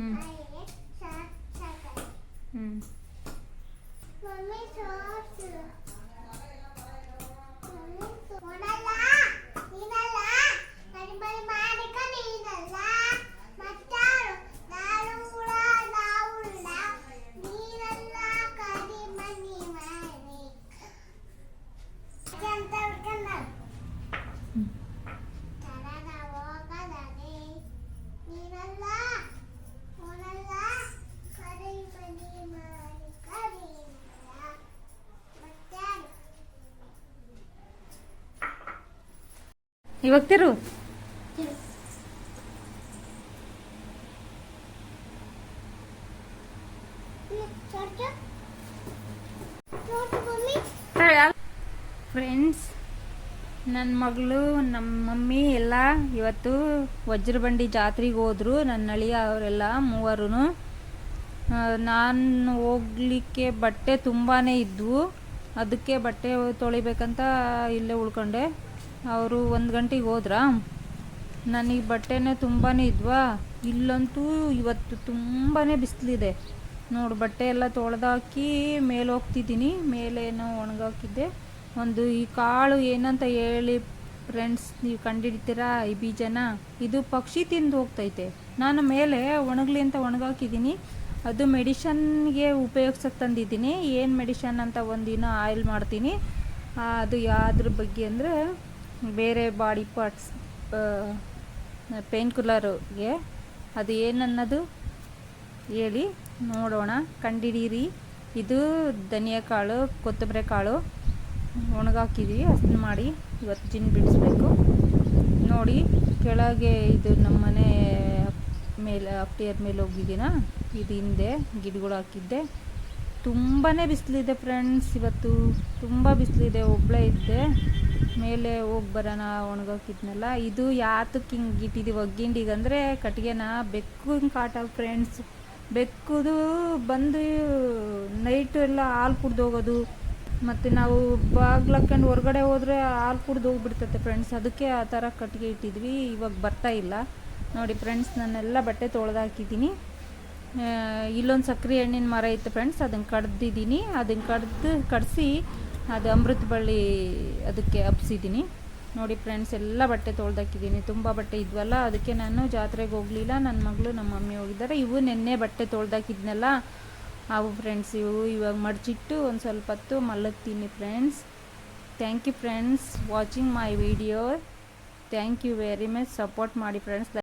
ಹ್ಮ್. ಹಾಗೆ ಸಾಕ್ ಸಾಕಾಯ್ತು. ಹ್ಞೂ ಮಮ್ಮಿ ಸಾಕ್ಸು. ಮಮ್ಮಿ ಸಾ- ನೋಡಲ್ಲ? ನೀನಲ್ಲ? ಬರಿ ಬರಿ ಮಾಡಿಕ ನೀನಲ್ಲ? ಮತ್ತಾರು? ನಾನು ಹುಳ, ನಾವು ಹುಳ. ನೀನಲ್ಲ ಕರಿಮಣಿ ಮಾರಿ. ಅಂತ ಹುಡ್ಕೊಂಡ. ತರನ ಹೋಗಲಾರೆ. ನೀನಲ್ಲ? ನೋಡಲ್ಲ? ಕರಿಮಣಿ ಮಾರಿ ಕರೀನಲ್ಲ. ಮತ್ತಾರು? ಇವಾಗ ತಿರು. ಫ್ರೆಂಡ್ಸ್ ನನ್ನ ಮಗಳು ನಮ್ಮ ಮಮ್ಮಿ ಎಲ್ಲ ಇವತ್ತು ವಜ್ರಬಂಡಿ ಜಾತ್ರೆಗೆ ಹೋದ್ರು ನನ್ನ ಅಳಿಯ ಅವರೆಲ್ಲ ಮೂವರು ನಾನು ಹೋಗ್ಲಿಕ್ಕೆ ಬಟ್ಟೆ ತುಂಬಾ ಇದ್ವು. ಅದಕ್ಕೆ ಬಟ್ಟೆ ತೊಳಿಬೇಕಂತ ಇಲ್ಲೇ ಉಳ್ಕೊಂಡೆ. ಅವರು ಒಂದು ಗಂಟೆಗೆ ಹೋದ್ರಾ? ನನಗೆ ಬಟ್ಟೆನೇ ತುಂಬಾ ಇದ್ವಾ? ಇಲ್ಲಂತೂ ಇವತ್ತು ತುಂಬಾ ಬಿಸಿಲಿದೆ. ನೋಡು ಬಟ್ಟೆ ಎಲ್ಲ ತೊಳೆದಾಕಿ ಮೇಲೆ ಹೋಗ್ತಿದ್ದೀನಿ ಮೇಲೆ ಏನೋ ಒಣಗಾಕಿದ್ದೆ. ಒಂದು ಈ ಕಾಳು ಏನಂತ ಹೇಳಿ ಫ್ರೆಂಡ್ಸ್ ನೀವು ಕಂಡಿಡ್ತೀರಾ ಈ ಬೀಜನ? ಇದು ಪಕ್ಷಿ ತಿಂದು ಹೋಗ್ತೈತೆ. ನಾನು ಮೇಲೆ ಒಣಗಲಿ ಅಂತ ಒಣಗಾಕಿದ್ದೀನಿ. ಅದು ಮೆಡಿಷನ್ಗೆ ಉಪಯೋಗಿಸಕ್ಕೆ ತಂದಿದ್ದೀನಿ. ಏನು ಮೆಡಿಷನ್ ಅಂತ ಒಂದಿನ ಆಯಿಲ್ ಮಾಡ್ತೀನಿ. ಅದು ಯಾವುದ್ರ ಬಗ್ಗೆ ಅಂದರೆ ಬೇರೆ ಬಾಡಿ ಪಾರ್ಟ್ಸ್ ಪೇನ್ ಕಿಲ್ಲರ್ಗೆ ಅದು ಏನನ್ನೋದು ಹೇಳಿ ನೋಡೋಣ. ಕಂಡಿಡೀರಿ. ಇದು ಧನಿಯಾ ಕಾಳು, ಕೊತ್ತಂಬರಿ ಕಾಳು ಒಣಗಾಕಿದ್ವಿ. ಅಷ್ಟು ಮಾಡಿ ಇವತ್ತು ಜಿನ್ ಬಿಡಿಸ್ಬೇಕು. ನೋಡಿ, ಕೆಳಗೆ ಇದು ನಮ್ಮನೆ ಮೇಲೆ ಅಪ್ಟಿಯರ್ ಮೇಲೆ ಹೋಗಿದ್ದೀನ? ಇದು ಹಿಂದೆ ಗಿಡಗಳು ಹಾಕಿದ್ದೆ. ತುಂಬಾ ಬಿಸಿಲಿದೆ ಫ್ರೆಂಡ್ಸ್ ಇವತ್ತು ತುಂಬ ಬಿಸಿಲಿದೆ ಒಬ್ಬಳೇ ಇದ್ದೆ. ಮೇಲೆ ಹೋಗಿ ಬರೋಣ, ಒಣಗೋಕಿದ್ನಲ್ಲ. ಇದು ಯಾತಕ್ಕೆ ಹಿಂಗೆ ಇಟ್ಟಿದ್ದೀವಿ ಒಗ್ಗಿಂಡಿಗೆ ಅಂದರೆ ಕಟ್ಟಿಗೆನ ಬೆಕ್ಕು ಕಾಟ ಫ್ರೆಂಡ್ಸ್ ಬೆಕ್ಕುದು ಬಂದು ನೈಟ್ ಎಲ್ಲ ಹಾಲು ಕುಡ್ದು ಹೋಗೋದು. ಮತ್ತು ನಾವು ಬಾಗ್ಲು ಹಾಕ್ಕೊಂಡು ಹೊರಗಡೆ ಹೋದರೆ ಹಾಲು ಕುಡ್ದು ಫ್ರೆಂಡ್ಸ್ ಅದಕ್ಕೆ ಆ ಥರ ಕಟ್ಟಿಗೆ ಇಟ್ಟಿದ್ವಿ, ಇವಾಗ ಬರ್ತಾ ಇಲ್ಲ. ನೋಡಿ ಫ್ರೆಂಡ್ಸ್ ನಾನೆಲ್ಲ ಬಟ್ಟೆ ತೊಳೆದಾಕಿದ್ದೀನಿ. ಇಲ್ಲೊಂದು ಸಕ್ಕರೆ ಹಣ್ಣಿನ ಮರ ಇತ್ತು ಫ್ರೆಂಡ್ಸ್ ಅದನ್ನು ಕಡ್ದಿದ್ದೀನಿ ಅದನ್ನು ಕಡ್ದು ಕಡಿಸಿ ಅದು ಅಮೃತ ಬಳ್ಳಿ ಅದಕ್ಕೆ ಹಬ್ಸಿದ್ದೀನಿ ನೋಡಿ ಫ್ರೆಂಡ್ಸ್ ಎಲ್ಲ ಬಟ್ಟೆ ತೊಳ್ದಾಕಿದ್ದೀನಿ ತುಂಬ ಬಟ್ಟೆ ಇದ್ವಲ್ಲ, ಅದಕ್ಕೆ ನಾನು ಜಾತ್ರೆಗೆ ಹೋಗಲಿಲ್ಲ. ನನ್ನ ಮಗಳು ನಮ್ಮ ಮಮ್ಮಿ ಹೋಗಿದ್ದಾರೆ. ಇವು ನೆನ್ನೆ ಬಟ್ಟೆ ತೊಳ್ದಾಕಿದ್ನಲ್ಲ, ಅವು ಫ್ರೆಂಡ್ಸ್ ಇವು ಇವಾಗ ಮಡಚಿಟ್ಟು ಒಂದು ಸ್ವಲ್ಪ ಹೊತ್ತು ಮಲಗ್ತೀನಿ friends thank you friends watching my video thank you very much support ಮಾಡಿ ಫ್ರೆಂಡ್ಸ್